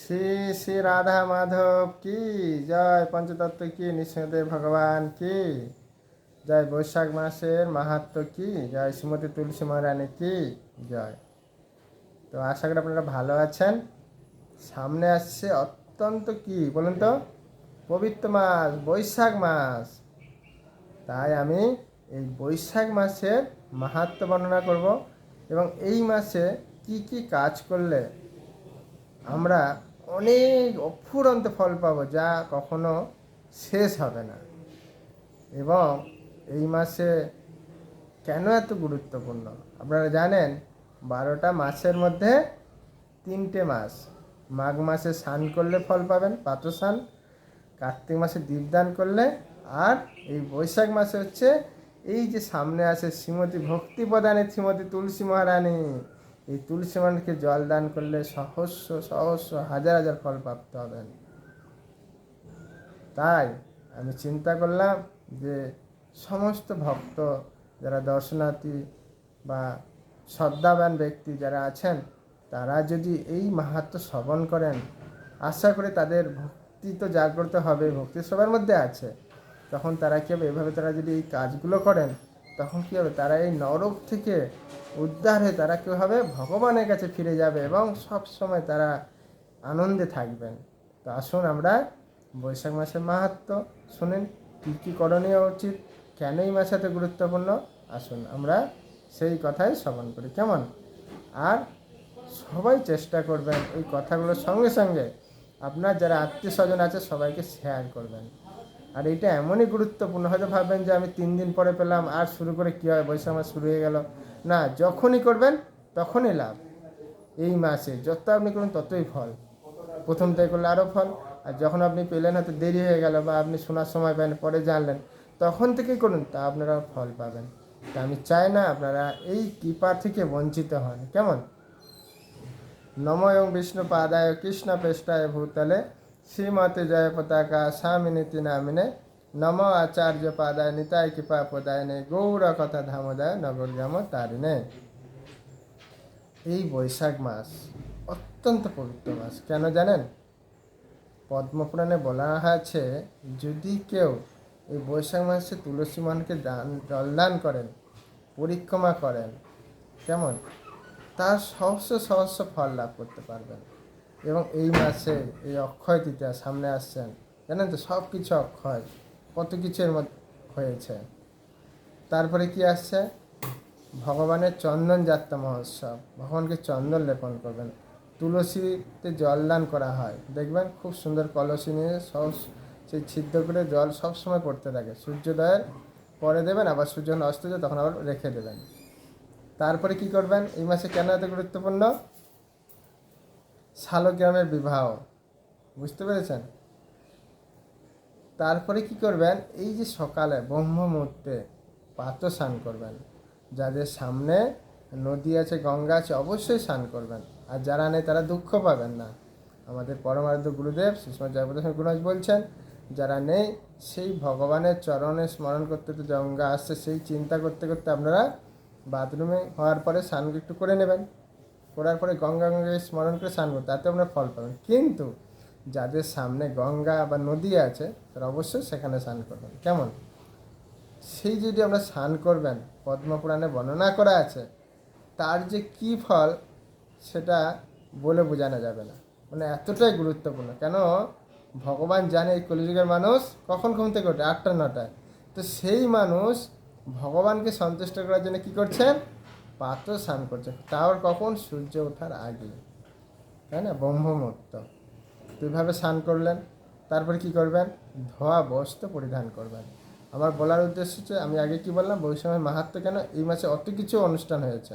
শ্রী শ্রী রাধা মাধব কি? জয় পঞ্চতত্ত্ব কি? নৃসিংহদেব ভগবান কি? জয় বৈশাখ মাসের মাহাত্ম কি? জয় শ্রীমতী তুলসী মহারানী কি? জয়। তো আশা করি আপনারা ভালো আছেন। সামনে আসছে অত্যন্ত কি বলুন তো? পবিত্র মাস, বৈশাখ মাস। তাই আমি এই বৈশাখ মাসের মাহাত্ম বর্ণনা করব এবং এই মাসে কি কি কাজ করলে আমরা অনেক অফুরন্ত ফল পাবো যা কখনো শেষ হবে না। এবং এই মাসে কেন এত গুরুত্বপূর্ণ? আপনারা জানেন, বারোটা মাসের মধ্যে তিনটে মাস। মাঘ মাসে স্নান করলে ফল পাবেন, পাত্র স্নান। কার্তিক মাসে দীপদান করলে, আর এই বৈশাখ মাসে হচ্ছে এই যে সামনে আছে শ্রীমতী ভক্তি প্রদানে শ্রীমতী তুলসী মহারানী। এই তুলসী মহারানীকে জল দান করলে সহস্র সহস্র, হাজার হাজার ফল প্রাপ্ত হবেন। তাই আমি চিন্তা করলাম যে সমস্ত ভক্ত যারা দর্শনার্থী বা শ্রদ্ধাবান ব্যক্তি যারা আছেন, তারা যদি এই মাহাত্ম শ্রবণ করেন, আশা করে তাদের ভক্তি তো জাগ্রত হবে, ভক্তি সবার মধ্যে আছে, তখন তারা কী হবে? এভাবে তারা যদি এই কাজগুলো করেন তখন কী হবে? তারা এই নরক থেকে উদ্ধার হয়ে তারা কী হবে ভগবানের কাছে ফিরে যাবে এবং সব সময় তারা আনন্দে থাকবেন? তো আসুন আমরা বৈশাখ মাসের মাহাত্ম শুনেন, কী কী করণীয় উচিত, কেন এই মাস এত গুরুত্বপূর্ণ? আসুন আমরা সেই কথাই শ্রবণ করি। কেমন? আর সবাই চেষ্টা করবেন এই কথাগুলোর সঙ্গে সঙ্গে আপনার যারা আত্মীয় স্বজন আছে সবাইকে শেয়ার করবেন। আর এটা এমনই গুরুত্বপূর্ণ, হয়তো ভাববেন যে আমি তিন দিন পরে পেলাম, আর শুরু করে কী হয় বৈশাখ মাস শুরু হয়ে গেল। না, যখনই করবেন, তখনই লাভ। এই মাসে যত আপনি করুন, ততই ফল। প্রথম থেকে করলে আরও ফল। আর যখন আপনি পেলেন, হয়তো দেরি হয়ে গেল বা আপনি শোনার সময় পেলেন পরে জানলেন, তখন থেকেই করুন, তা আপনারা ফল পাবেন। তা আমি চাই না আপনারা এই কৃপা থেকে বঞ্চিত হন। কেমন? নম এবং বিষ্ণু পাদায় কৃষ্ণ পেষ্টায় ভূতলে শ্রীমতী জয় পতাকা স্বামিনীতি নামিনে নম আচার্য পাদায় নিতায় কৃপা পদায় নে গৌর কথা ধামোদয় নগর গ্রাম তারিণে এই বৈশাখ মাস অত্যন্ত পবিত্র মাস। কেন জানেন? পদ্মপুরাণে বলা আছে, যদি কেউ এই বৈশাখ মাসে তুলসী মানকে দান, জলদান করেন, পরিক্রমা করেন, কেমন? তার সহস্র সহস্র ফল লাভ করতে পারবেন। এবং এই মাসে এই অক্ষয় তৃতীয়া সামনে আসছেন জানেন তো সব কিছু অক্ষয়, কত কিছুর মধ্যে হয়েছে। তারপরে কি আসছে? ভগবানের চন্দন যাত্রা মহোৎসব। ভগবানকে চন্দন লেপন করবেন। তুলসীতে জল দান করা হয়। দেখবেন, খুব সুন্দর কলসি নিয়ে সব সেই ছিদ্র করে জল সব সময় পড়তে থাকে। সূর্যোদয়ের পরে দেবেন, আবার সূর্য অস্ত যায়, তখন আবার রেখে দেবেন। তারপরে কি করবেন? এই মাসে কেন এত গুরুত্বপূর্ণ? শালগ্রামের বিবাহ। বুঝতে পেরেছেন? তারপরে কি করবেন? এই যে সকালে ব্রহ্ম মুহূর্তে পাত্র স্নান করবেন। যাদের সামনে নদী আছে, গঙ্গা আছে, অবশ্যই স্নান করবেন। আর যারা নেই, তারা দুঃখ পাবেন না। আমাদের পরমারাধ্য গুরুদেব সুষমা জয়প্রদ গুরুরাজ বলছেন, যারা নেই, সেই ভগবানের চরণে স্মরণ করতে তো গঙ্গা আসছে, সেই চিন্তা করতে করতে আপনারা বাথরুমে হওয়ার পরে স্নান একটু করে নেবেন। করার পরে গঙ্গা, গঙ্গাকে স্মরণ করে স্নান করতে, তাতে আপনারা ফল পাবেন। কিন্তু যাদের সামনে গঙ্গা বা নদী আছে, তারা অবশ্যই সেখানে স্নান করবেন। কেমন? সেই যদি আমরা স্নান করবেন, পদ্মপুরাণে বর্ণনা করা আছে, তার যে কী ফল, সেটা বলে বোঝানো যাবে না। মানে এতটাই গুরুত্বপূর্ণ। কেন? ভগবান জানে এই কলিযুগের মানুষ কখন ঘুম থেকে ওঠে? আটটা, নটায়। তো সেই মানুষ ভগবানকে সন্তুষ্ট করার জন্য কী করছেন? পাত্র স্নান করছে। তাও কখন? সূর্য ওঠার আগে। তাই না? ব্রহ্মমুহূর্ত তো এইভাবে স্নান করলেন? তারপরে কি করবেন? ধোয়া বস্ত্র পরিধান করবেন। আমার বলার উদ্দেশ্য হচ্ছে, আমি আগে কি বললাম? বৈষম্যের মাহাত্ম কেন? এই মাসে অত কিছু অনুষ্ঠান হয়েছে।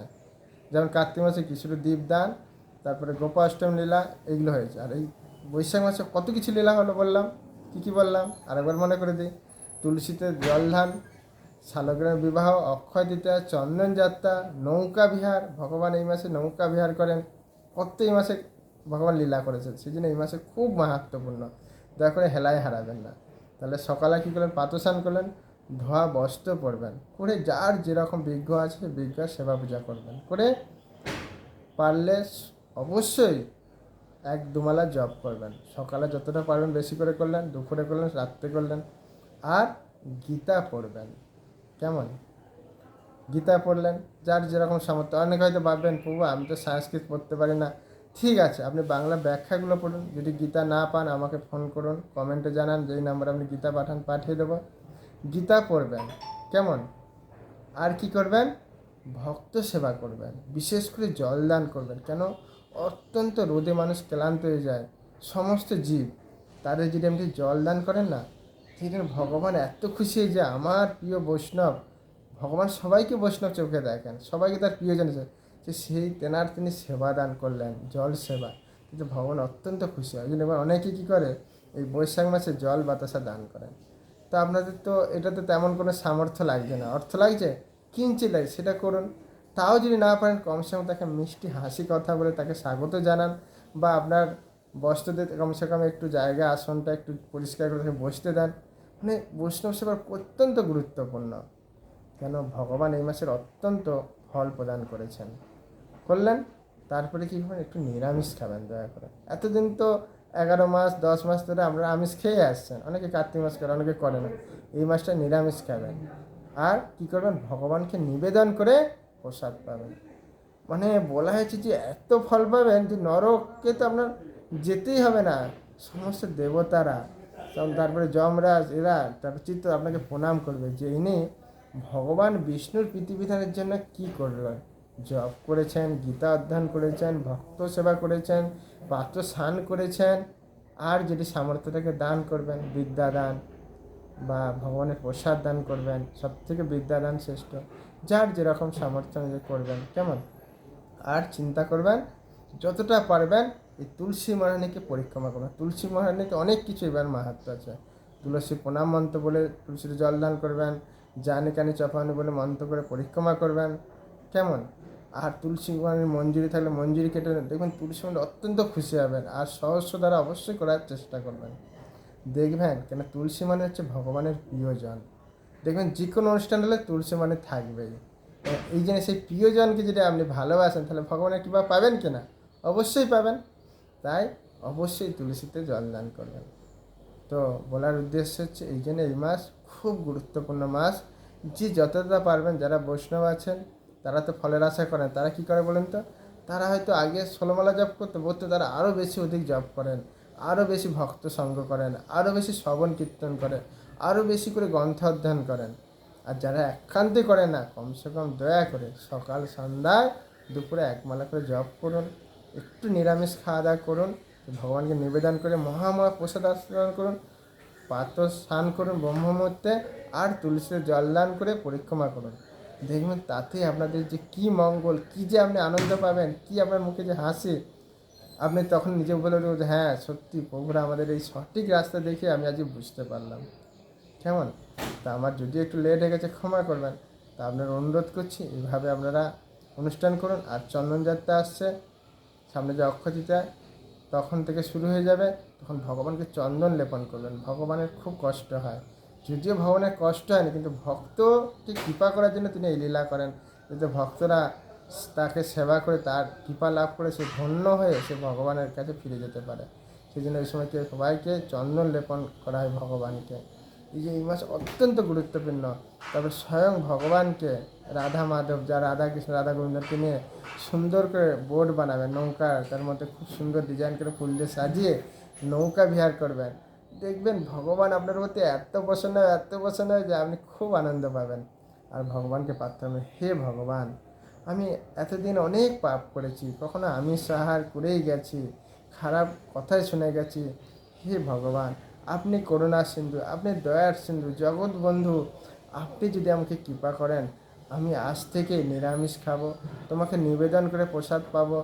যেমন কার্তিক মাসে কিছুর দীপদান, তারপরে গোপাষ্টম লীলা এগুলো হয়েছে। আর এই বৈশাখ মাসে কত কিছু লীলা হলো বললাম? কি কি বললাম? আরেকবার মনে করে দিই। তুলসীতে জলধান শালগ্রামের বিবাহ, অক্ষয় তৃতীয়া, চন্দন যাত্রা, নৌকা বিহার, ভগবান এই মাসে নৌকা বিহার করেন। এই মাসে ভগবান লীলা করেছেন। সেই জন্য এই মাসে খুব মাহাত্মপূর্ণ দয়া করে হেলায় হারাবেন না। তাহলে সকালে কী করলেন? পাতসান করলেন, ধোয়া, বস্ত্র পরবেন। করে যার যেরকম বিজ্ঞ আছে বিজ্ঞ সেবা পূজা করবেন। করে পারলে অবশ্যই এক দুমালা জব করবেন। সকালে যতটা পারবেন বেশি করে করলেন, দুপুরে করলেন, রাত্রে করলেন। আর গীতা পড়বেন। কেমন? গীতা পড়লেন, যার যেরকম সামর্থ্য। অনেকে হয়তো ভাববেন, প্রভু, আমি তো সংস্কৃত পড়তে পারি না। ঠিক আছে, আপনি বাংলা ব্যাখ্যাগুলো পড়ুন। যদি গীতা না পান, আমাকে ফোন করুন, কমেন্টে জানান যেই নাম্বারে আপনি গীতা পাঠান, পাঠিয়ে দেবো। গীতা পড়বেন, কেমন? আর কি করবেন? ভক্ত সেবা করবেন, বিশেষ করে জলদান করবেন। কেন? অত্যন্ত রোদে মানুষ ক্লান্ত হয়ে যায়, সমস্ত জীব, তাদের যদি আপনি জলদান করেন না সেদিন ভগবান এত খুশি যায় আমার প্রিয় বৈষ্ণব, ভগবান সবাইকে বৈষ্ণব চোখে দেখেন, সবাইকে তার প্রিয় জানিয়েছে যে সেই তেনার তিনি সেবা দান করলেন, জল সেবা। কিন্তু ভগবান অত্যন্ত খুশি হয়। জন্য এবার অনেকে কী করে, এই বৈশাখ মাসে জল বাতাসা দান করেন। তো আপনাদের তো এটাতে তেমন কোনো সামর্থ্য লাগছে না। অর্থ লাগছে? কিনছে লাগে সেটা করুন। তাও যদি না পারেন কমসে কম তাকে মিষ্টি হাসি কথা বলে তাকে স্বাগত জানান। বা আপনার বস্ত্রদের কমসে কম একটু জায়গা আসনটা একটু পরিষ্কার করে তাকে বসতে দেন। মানে বৈষ্ণব সেবার অত্যন্ত গুরুত্বপূর্ণ। কেন? ভগবান এই মাসের অত্যন্ত ফল প্রদান করেছেন। করলেন, তারপরে কী করবেন একটু নিরামিষ খাবেন, দয়া করে। এতদিন তো এগারো মাস, দশ মাস ধরে আমরা আমিষ খেয়ে আসছেন। অনেকে কার্তিক মাস করে, অনেকে করে না। এই মাসটা নিরামিষ খাবেন। আর কি করবেন? ভগবানকে নিবেদন করে প্রসাদ পাবেন। মানে বলা হয়েছে যে, এত ফল পাবেন যে নরককে তো আপনার যেতেই হবে না। সমস্ত দেবতারা তখন তারপরে যমরাজ, এরা তারপর চিত্ত আপনাকে প্রণাম করবে যে ইনি ভগবান বিষ্ণুর পৃথিবীধানের জন্য কি করলেন? জপ করেছেন, গীতা অধ্যয়ন করেছেন, ভক্ত সেবা করেছেন, পাত্র স্নান করেছেন, আর যেটি সামর্থ্যটাকে দান করবেন, বিদ্যা দান বা ভগবানের প্রসাদ দান করবেন সব থেকে বিদ্যাদান শ্রেষ্ঠ। যার যেরকম সামর্থ্য করবেন, কেমন? আর চিন্তা করবেন, যতটা পারবেন এই তুলসী মহারানীকে পরিক্রমা করবেন তুলসী মহারানীতে অনেক কিছু এবার মাহাত্ম আছে। তুলসী প্রণাম মন্ত্র বলে তুলসীর জল দান করবেন জানি কানি চপানি বলে মন্ত্র করে পরিক্রমা করবেন। কেমন? আর তুলসী মহারানীর মঞ্জুরি থাকলে মঞ্জুরি কেটে। দেখবেন তুলসী মহারানী অত্যন্ত খুশি হবেন আর সহস্র দ্বারা অবশ্যই করার চেষ্টা করবেন। দেখবেন কেন তুলসী মানে হচ্ছে ভগবানের প্রিয়জন। দেখবেন যে কোনো অনুষ্ঠান হলে তুলসী মানে থাকবেই। এই জন্য সেই প্রিয়জনকে যদি আপনি ভালোবাসেন, তাহলে ভগবানের কৃপা পাবেন কিনা অবশ্যই পাবেন। তাই অবশ্যই তুলসীতে জল দান করবেন। তো বলার উদ্দেশ্য হচ্ছে এই জন্য এই মাস খুব গুরুত্বপূর্ণ মাস। যে যতটা পারবেন, যারা বৈষ্ণব আছেন, তারা তো ফলের আশা করেন, তারা কি করে বলেন তো? তারা হয়তো আগে ষোলোমালা জপ করতে বলতে, তারা আরও বেশি অধিক জপ করেন আরও বেশি ভক্ত সঙ্গ করেন আরও বেশি শ্রবণ কীর্তন করেন আরও বেশি করে গ্রন্থ অধ্যয়ন করেন। আর যারা একান্তে করে না, কমসে কম দয়া করে সকাল সন্ধ্যায় দুপুরে এক মালা করে জপ করুন। একটু নিরামিষ খাওয়া দাওয়া করুন, ভগবানকে নিবেদন করে মহামহা প্রসাদ আস্বাদন করুন, পাত্র স্নান করুন ব্রহ্মমূর্তে আর তুলসীর জল দান করে পরিক্রমা করুন। দেখবেন তাতে আপনাদের যে কি মঙ্গল, কি যে আপনি আনন্দ পাবেন, কি আপনার মুখে যে হাসি, আপনি তখন নিজে বলে যে হ্যাঁ সত্যি প্রভুরা আমাদের এই সঠিক রাস্তা দেখে আমি আজকে বুঝতে পারলাম। কেমন? তা আমার যদি একটু লেট হয়ে গেছে, ক্ষমা করবেন। তা আপনার অনুরোধ করছি এইভাবে আপনারা অনুষ্ঠান করুন, আর চন্দনযাত্রা আসছে। সামনে যে অক্ষতিতা তখন থেকে শুরু হয়ে যাবে। তখন ভগবানকে চন্দন লেপন করবেন ভগবানের খুব কষ্ট হয়। যদিও ভগবানের কষ্ট হয়নি, কিন্তু ভক্তকে কৃপা করার জন্য তিনি এই লীলা করেন। যাতে ভক্তরা তাকে সেবা করে, তার কৃপা লাভ করে সে ধন্য হয়ে সে ভগবানের কাছে ফিরে যেতে পারে। সেই জন্য এই সময়কে সবাইকে চন্দন লেপন করা হয় ভগবানকে। এই যে এই মাস অত্যন্ত গুরুত্বপূর্ণ। তবে স্বয়ং ভগবানকে রাধা মাধব যা রাধা কৃষ্ণ রাধা গোবিন্দকে নিয়ে সুন্দর করে বোর্ড বানাবেন নৌকা তার মধ্যে খুব সুন্দর ডিজাইন করে ফুল দিয়ে সাজিয়ে নৌকা বিহার করবেন। দেখবেন ভগবান আপনার প্রতি এত প্রসন্ন হয়, এত প্রসন্ন হয় যে আপনি খুব আনন্দ পাবেন। আর ভগবানকে প্রার্থনা হে ভগবান আমি এতদিন অনেক পাপ করেছি কখনো আমি সাহার করেই গেছি খারাপ কথাই শুনে গেছি। হে ভগবান আপনি করুণা সিন্ধু আপনি দয়ার সিন্ধু জগৎ বন্ধু আপনি যদি আমাকে কৃপা করেন আমি আজ থেকে নিরামিষ খাব। তোমাকে নিবেদন করে প্রসাদ পাব।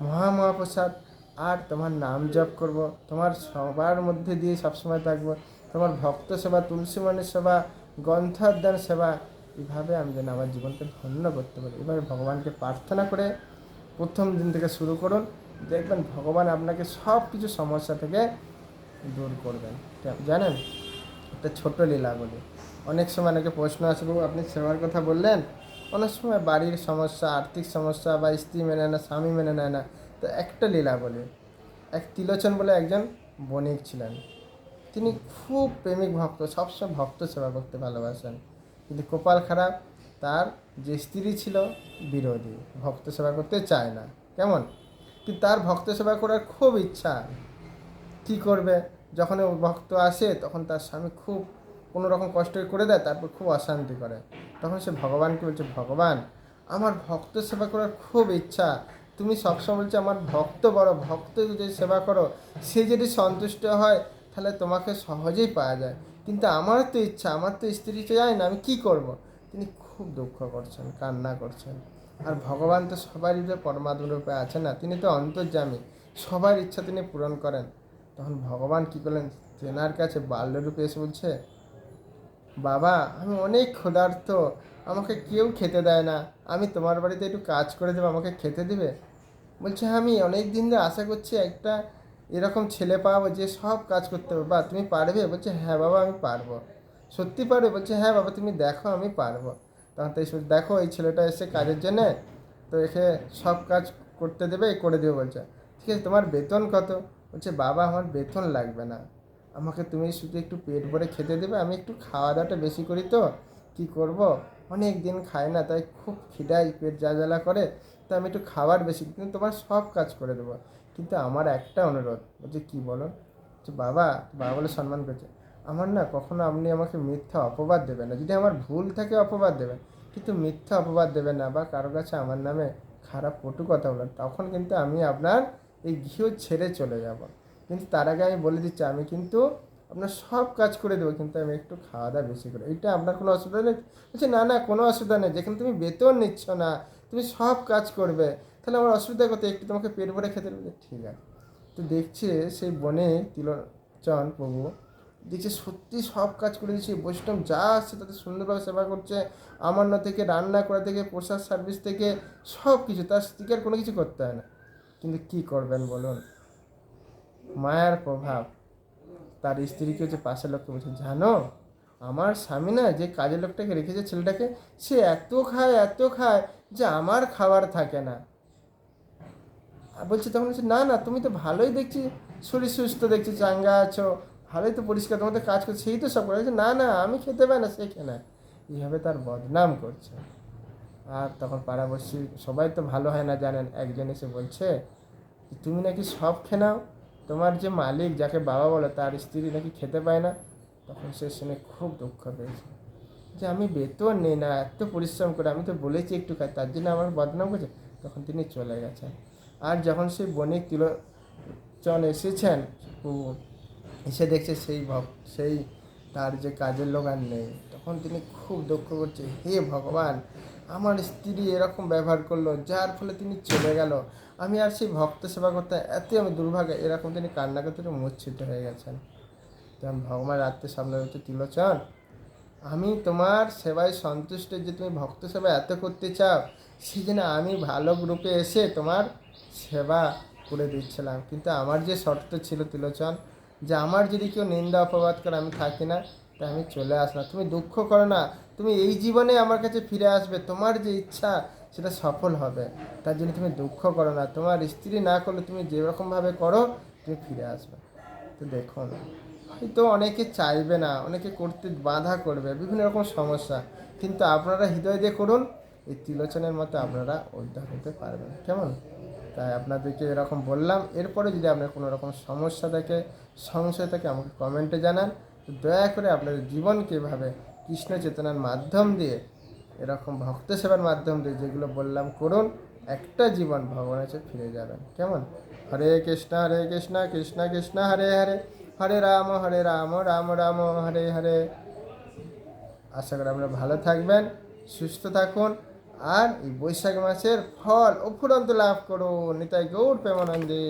মহা মহাপ্রসাদ আর তোমার নাম জপ করব। তোমার সবার মধ্যে দিয়ে সবসময় থাকব। তোমার ভক্ত সেবা, তুলসী মনের সেবা গ্রন্থ সেবা, এভাবে আমি যেন আমার জীবনকে ধন্য করতে পারি। এভাবে ভগবানকে প্রার্থনা করে প্রথম দিন থেকে শুরু করুন। দেখবেন ভগবান আপনাকে সব কিছু সমস্যা থেকে দূর করবেন। জানেন? একটা ছোট লীলা বলি। অনেক সময় অনেকে প্রশ্ন আসে, বাবু, আপনি সেবার কথা বললেন? অনেক সময় বাড়ির সমস্যা, আর্থিক সমস্যা বা স্ত্রী মেনে না, স্বামী মেনে নেয় না। তো একটা লীলা বলে, এক তিলোচন বলে একজন বণিক ছিলেন। তিনি খুব প্রেমিক ভক্ত, সবসময় ভক্ত সেবা করতে ভালোবাসেন। কিন্তু কপাল খারাপ, তার যে স্ত্রী ছিল বিরোধী, ভক্ত সেবা করতে চায় না। কেমন? কিন্তু তার ভক্ত সেবা করার খুব ইচ্ছা। কি করবে? যখন ভক্ত আসে, তখন তার স্বামী খুব কোনো রকম কষ্ট করে দেয়, তারপর খুব অশান্তি করে। তখন সে ভগবানকে বলছে, ভগবান, আমার ভক্ত সেবা করার খুব ইচ্ছা। তুমি সবসময় বলছো, আমার ভক্ত বড়, ভক্ত যদি সেবা করো, সে যদি সন্তুষ্ট হয়, তাহলে তোমাকে সহজেই পাওয়া যায়। কিন্তু আমার তো ইচ্ছা, আমার তো স্ত্রী চায় না, আমি কি করব? তিনি খুব দুঃখ করছেন, কান্না করছেন। আর ভগবান তো সবারই যে রূপে আছে না, তিনি তো অন্তর্যামী। সবার ইচ্ছা তিনি পূরণ করেন। তখন ভগবান কি করলেন, তেনার কাছে বাল্যরূপে এসে বলছে বাবা, আমি অনেক ক্ষুধার্ত। আমাকে কেউ খেতে দেয় না। আমি তোমার বাড়িতে একটু কাজ করে দেবো, আমাকে খেতে দিবে? বলছে আমি অনেক দিন ধরে আশা করছি একটা এরকম ছেলে পাবো যে সব কাজ করতে পারবে। বা, তুমি পারবে? বলছে হ্যাঁ বাবা, আমি পারব। সত্যি পারবে? বলছে হ্যাঁ বাবা, তুমি দেখো, আমি পারব। তখন তাই দেখো, এই ছেলেটা এসে কাজের জন্যে, তো একে সব কাজ করতে দেবে, করে দেবে বলছে। ঠিক আছে, তোমার বেতন কত? বলছে, বাবা, আমার বেতন লাগবে না। আমাকে তুমি শুধু একটু পেট ভরে খেতে দেবে, আমি একটু খাওয়া দাওয়াটা বেশি করি তো। কি করব? অনেক দিন খাই না, তাই খুব খিদাই পেট যা জ্বালা করে, তো আমি একটু খাবার বেশি কিন্তু তোমার সব কাজ করে দেবো। কিন্তু আমার একটা অনুরোধ, বলছে কী বলো? যে বাবা বাবা বলে সম্মান করছে আমার না কখনো আপনি আমাকে মিথ্যা অপবাদ দেবেন না। যদি আমার ভুল থাকে অপবাদ দেবেন, কিন্তু মিথ্যা অপবাদ দেবেন না বা কারও কাছে আমার নামে খারাপ কটু কথা বলেন, তখন কিন্তু আমি আপনার এই ঘিও ছেড়ে চলে যাব। কিন্তু তার আগে আমি বলে দিচ্ছি, আমি কিন্তু আপনার সব কাজ করে দেবো, কিন্তু আমি একটু খাওয়া দাওয়া বেশি করে। এইটা আপনার কোনো অসুবিধা নেই। বলছি, না না, কোনো অসুবিধা নেই। যেখানে তুমি বেতন নিচ্ছ না, তুমি সব কাজ করবে, তাহলে আমার অসুবিধা কোথায়? একটু তোমাকে পেট ভরে খেতে দেবে। ঠিক আছে। তো দেখছে সেই বনে তিলোচন প্রভু দেখছে সত্যি সব কাজ করে দিচ্ছে বৈষ্ণব যা আসছে তাদের সুন্দরভাবে সেবা করছে। আমান্য থেকে রান্না করা থেকে, প্রসাদ সার্ভিস থেকে সব কিছু তার স্ত্রীকে কোনো কিছু করতে হয় না। কিন্তু কি করবেন বলুন? মায়ার প্রভাব। তার স্ত্রীকে যে পাশের লোককে বলছে, জানো, আমার স্বামী না যে কাজের লোকটাকে রেখেছে ছেলেটাকে, সে এত খায় এত খায় যে আমার খাবার থাকে না। বলছে তখন বলছে, না না, তুমি তো ভালোই দেখছি, শরীর সুস্থ দেখছি, চাঙ্গা আছো, ভালোই তো পরিষ্কার তোমাদের কাজ করছে, সেই তো সব করে। না না, আমি খেতে পাই না, সে নেয়। এইভাবে তার বদনাম করছে। আর তখন পাড়াবর্ষী সবাই তো ভালো হয় না জানেন। একজন এসে বলছে, তুমি নাকি সব খেয়ে নাও? তোমার যে মালিক যাকে বাবা বলে তার স্ত্রী নাকি খেতে পায় না, তখন সে শুনে খুব দুঃখ পেয়েছে। যে আমি বেতন নেই না, এত পরিশ্রম করে, আমি তো বলেছি একটু খাই তার জন্য আমার বদনাম করছে, তখন তিনি চলে গেছেন। আর যখন সেই বণিক তিলোচন এসেছেন এসে দেখছে সেই ভক- সেই তার যে কাজের লোক আর নেই, তখন তিনি খুব দুঃখ করছে, হে ভগবান আমার স্ত্রী এরকম ব্যবহার করল, যার ফলে তিনি চলে গেল। আমি আর সেই ভক্ত সেবা করতে এতই আমি দুর্ভাগ্য এরকম তিনি কান্না করতে মূর্ছিত হয়ে গেছেন। তখন ভগবান রাত্রে সামনে হচ্ছে তিলোচন আমি তোমার সেবায় সন্তুষ্ট যে তুমি ভক্ত সেবা এত করতে চাও সেই জন্য আমি ভালো গ্রুপে এসে তোমার সেবা করে দিচ্ছিলাম। কিন্তু আমার যে শর্ত ছিল তিলোচন যে আমার যদি কেউ নিন্দা, অপবাদ করে আমি থাকি না তাই আমি চলে আসলাম তুমি দুঃখ করো না তুমি এই জীবনে আমার কাছে ফিরে আসবে, তোমার যে ইচ্ছা সেটা সফল হবে। তার জন্য তুমি দুঃখ করো না। তোমার স্ত্রী না করলে তুমি যেরকমভাবে করো, তুমি ফিরে আসবে। তো দেখুন, হয়তো অনেকে চাইবে না, অনেকে করতে বাধা করবে, বিভিন্ন রকম সমস্যা। কিন্তু আপনারা হৃদয় দিয়ে করুন, এই তিলোচনের মতো আপনারা উদ্ধার হতে পারবেন। কেমন? তাই আপনাদেরকে এরকম বললাম। এরপরে যদি আপনার কোনো রকম সমস্যা থাকে, সংশয় থাকে, আমাকে কমেন্টে জানান। দয়া করে আপনাদের জীবনকে এভাবে কৃষ্ণ চেতনার মাধ্যম দিয়ে, এরকম ভক্ত সেবার মাধ্যম দিয়ে যেগুলো বললাম করুন, একটা জীবন ভগবানের কাছে ফিরে যাবেন। কেমন? হরে কৃষ্ণ হরে কৃষ্ণ কৃষ্ণ কৃষ্ণ, হরে হরে হরে রাম হরে রাম রাম রাম, হরে হরে। আশা করি আপনারা ভালো থাকবেন, সুস্থ থাকুন, আর এই বৈশাখ মাসের ফল অফুরন্ত লাভ করুন। নিতাই গৌর প্রেমানন্দে।